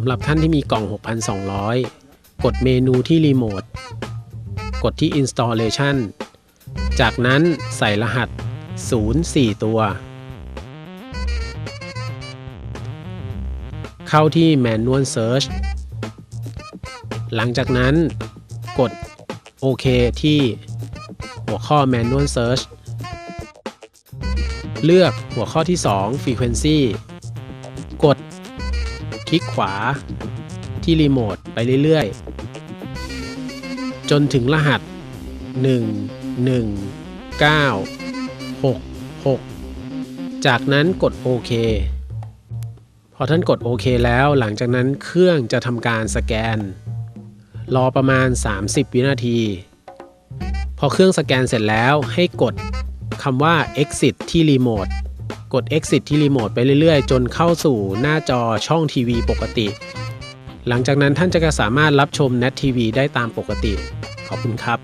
สำหรับท่านที่มีกล่อง 6,200 กดเมนูที่รีโมท กดที่ installation จากนั้นใส่รหัส 04 ตัว เข้าที่ manual search หลังจากนั้นกดโอเคที่หัวข้อ manual search เลือกหัวข้อที่ 2 frequency กด คลิกขวา ที่รีโมทไปเรื่อยๆ จนถึงรหัส 1 1 9 6 6 จากนั้นกดโอเคพอท่านกดโอเคแล้วหลังจากนั้นเครื่องจะทำการสแกน รอประมาณ 30 วินาที พอเครื่องสแกนเสร็จแล้วให้กดคำว่า exit ที่รีโมท กด exit ที่รีโมทไปเรื่อยๆ จนเข้าสู่หน้าจอช่องทีวีปกติ หลังจากนั้นท่านจะสามารถรับชม Net TV ได้ตามปกติ ขอบคุณครับ